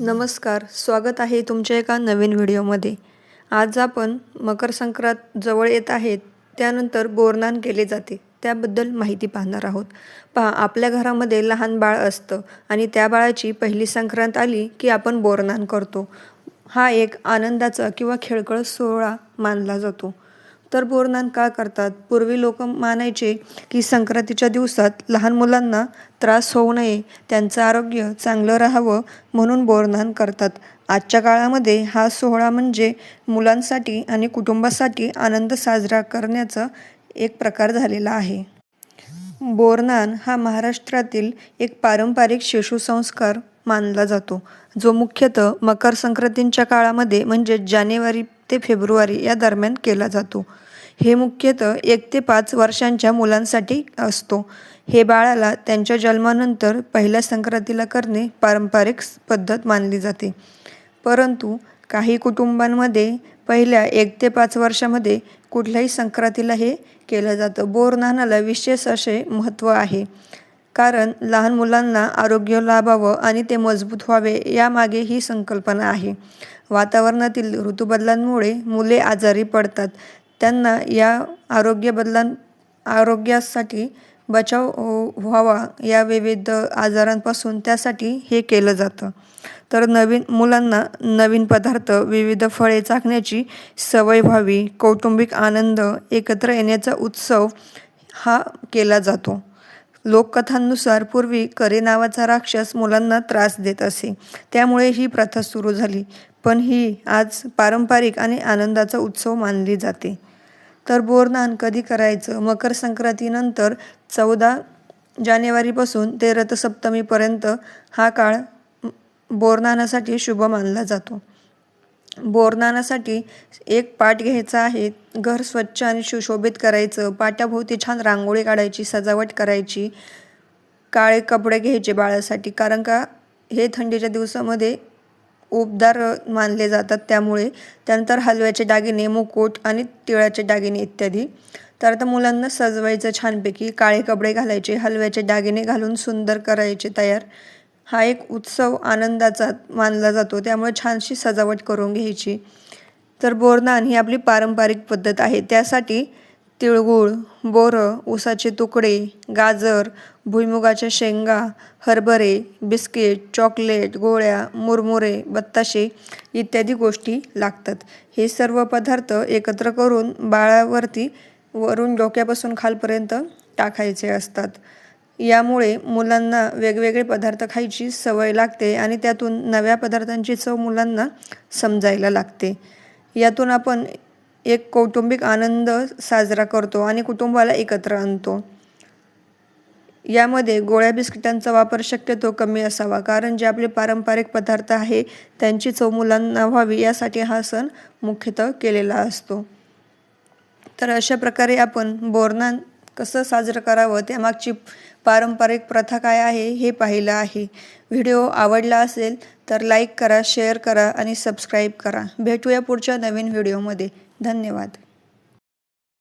नमस्कार स्वागत आहे तुमच्या एका नवीन व्हिडिओमध्ये. आज आपण मकर संक्रांत जवळ येत आहेत त्यानंतर बोरनान केले जाते त्याबद्दल माहिती पाहणार आहोत. पहा आपल्या घरामध्ये लहान बाळ असतं आणि त्या बाळाची पहिली संक्रांत आली की आपण बोरनान करतो. हा एक आनंदाचा किंवा खेळकळ सोहळा मानला जातो. तर बोरनान का करतात? पूर्वी लोक मानायचे की संक्रांतीच्या दिवसात लहान मुलांना त्रास होऊ नये त्यांचं आरोग्य चांगलं राहावं म्हणून बोरनान करतात. आजच्या काळामध्ये हा सोहळा म्हणजे मुलांसाठी आणि कुटुंबासाठी आनंद साजरा करण्याचा एक प्रकार झालेला आहे. बोरनान हा महाराष्ट्रातील एक पारंपरिक शिशुसंस्कार मानला जातो जो मुख्यतः मकर संक्रांतींच्या काळामध्ये म्हणजे जानेवारी ते फेब्रुवारी या दरम्यान केला जातो. हे मुख्यतः एक ते पाच वर्षांच्या मुलांसाठी असतो. हे बाळाला त्यांच्या जन्मानंतर पहिल्या संक्रांतीला करणे पारंपरिक पद्धत मानली जाते. परंतु काही कुटुंबांमध्ये पहिल्या एक ते पाच वर्षामध्ये कुठल्याही संक्रांतीला हे केलं जातं. बोर नानाला विशेष असे महत्त्व आहे. कारण लहान मुलांना आरोग्य लाभावं आणि ते मजबूत व्हावे यामागे ही संकल्पना आहे. वातावरणातील ऋतूबदलांमुळे मुले आजारी पडतात. त्यांना या आरोग्य बदलां आरोग्यासाठी बचाव हो-, व्हावा या विविध आजारांपासून त्यासाठी हे केलं जातं. तर नवीन मुलांना नवीन पदार्थ विविध फळे चाखण्याची सवय व्हावी. कौटुंबिक आनंद एकत्र येण्याचा उत्सव हा केला जातो. लोककथांनुसार पूर्वी करे नावाचा राक्षस मुलांना त्रास देत असे. त्यामुळे ही प्रथा सुरू झाली. पण ही आज पारंपरिक आणि आनंदाचा उत्सव मानली जाते. तर बोरनान कधी करायचं? मकर संक्रांतीनंतर चौदा जानेवारीपासून ते रथसप्तमीपर्यंत हा काळ बोरनानासाठी शुभ मानला जातो. बोरनानासाठी एक पाट घ्यायचा आहे. घर स्वच्छ आणि सुशोभित करायचं. पाट्याभोवती छान रांगोळी काढायची सजावट करायची काळे कपडे घ्यायचे बाळासाठी. कारण का हे थंडीच्या दिवसामध्ये उबदार मानले जातात. त्यामुळे त्यानंतर हलव्याचे दागिने मुकुट आणि तिळाचे दागिने इत्यादी. तर आता मुलांना सजवायचं छानपैकी. काळे कपडे घालायचे हलव्याचे दागिने घालून सुंदर करायचे तयार. हा एक उत्सव आनंदाचा मानला जातो. त्यामुळे छानशी सजावट करून घ्यायची. तर बोरनान ही आपली पारंपरिक पद्धत आहे. त्यासाठी तिळगुळ बोरं ऊसाचे तुकडे गाजर भुईमुगाच्या शेंगा हरभरे बिस्किट चॉकलेट गोळ्या मुरमुरे बत्ताशे इत्यादी गोष्टी लागतात. हे सर्व पदार्थ एकत्र करून बाळावरती वरून डोक्यापासून खालपर्यंत टाकायचे असतात. यामुळे मुलांना वेगवेगळे पदार्थ खायची सवय लागते आणि त्यातून नव्या पदार्थांची चव मुलांना समजायला लागते. यातून आपण एक कौटुंबिक आनंद साजरा करतो आणि कुटुंबाला एकत्र आणतो. यामध्ये गोळ्या बिस्किटांचा वापर शक्यतो कमी असावा कारण जे आपले पारंपरिक पदार्थ आहे त्यांची चव मुलांना व्हावी यासाठी हा सण मुख्यतः केलेला असतो. तर अशा प्रकारे आपण बोरनान कसं साजरं करावं त्यामागची पारंपरिक प्रथा काय आहे हे पाहिलं आहे. व्हिडिओ आवडला असेल तर लाईक करा शेअर करा आणि सबस्क्राईब करा. भेटूया पुढच्या नवीन व्हिडिओमध्ये. धन्यवाद.